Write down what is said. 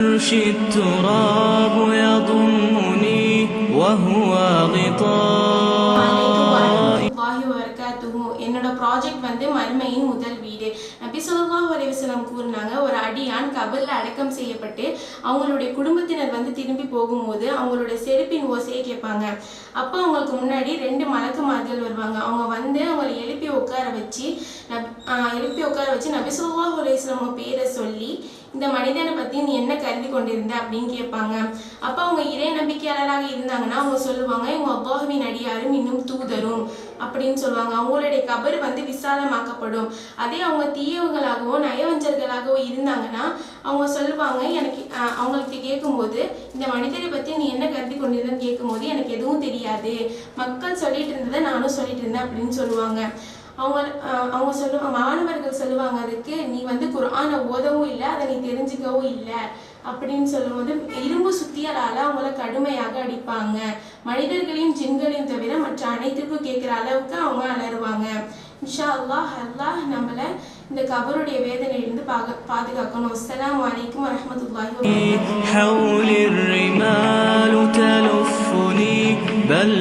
يمشي التراب يضمني وهو غطاء வாஹி வரகாத்துஹு என்னோட ப்ராஜெக்ட் வந்து மறுமையின் முதல் வீடு நபி ஸல்லல்லாஹு அலைஹி வஸல்லம் கூறினாங்க ஒரு அடியான் கபர்ல அடக்கம் செய்யப்பட்டு அவங்களுடைய குடும்பத்தினர் வந்து திரும்பி போகும்போது அவங்களுடைய செருப்பின் ஓசையை கேட்பாங்க அப்போ அவங்களுக்கு முன்னாடி ரெண்டு மலக்குமார்கள் வருவாங்க அவங்க வந்து அவங்களை எழுப்பி உட்கார வச்சு நப் ஆஹ் எழுப்பி உட்கார வச்சு நபி ஸல்லல்லாஹு பேரை சொல்லி இந்த மனிதனை பற்றி நீ என்ன கருதி கொண்டிருந்த அப்படின்னு கேட்பாங்க. அப்போ அவங்க இறை நம்பிக்கையாளராக இருந்தாங்கன்னா அவங்க சொல்லுவாங்க இவங்க அப்பாஹவின் அடியாரும் இன்னும் தூதரும் அப்படின்னு சொல்லுவாங்க. அவங்களுடைய கபர் வந்து விசாலமாக்கப்படும். அதே அவங்க தீயவங்களாகவோ நயவஞ்சர்களாகவோ இருந்தாங்கன்னா அவங்க சொல்லுவாங்க எனக்கு அவங்களுக்கு கேட்கும்போது இந்த மனிதரை பற்றி நீ என்ன கருதி கொண்டிருந்தன்னு கேட்கும்போது எனக்கு எதுவும் தெரியாது. மக்கள் சொல்லிட்டு இருந்ததை நானும் சொல்லிட்டு இருந்தேன் அப்படின்னு சொல்லுவாங்க. அவங்க அவங்க சொல்லுவாங்க மாணவர்கள் சொல்லுவாங்க அதுக்கு நீ வந்து குரானை ஓதவும் இல்லை அதை நீ தெரிஞ்சுக்கவும் இல்லை. அப்படின்னு சொல்லும்போது இரும்பு சுத்தியலால அவங்கள கடுமையாக அடிப்பாங்க. மனிதர்களையும் ஜின்களையும் தவிர மற்ற அனைத்துக்கும் கேட்குற அளவுக்கு அவங்க அலருவாங்க இன்ஷா அல்லாஹ் அல்லாஹ் நம்மளை இந்த கபருடைய வேதனையிலிருந்து பாக பாதுகாக்கணும். அஸ்லாம் வலைக்கும் வரமத்துல்லாஹி بل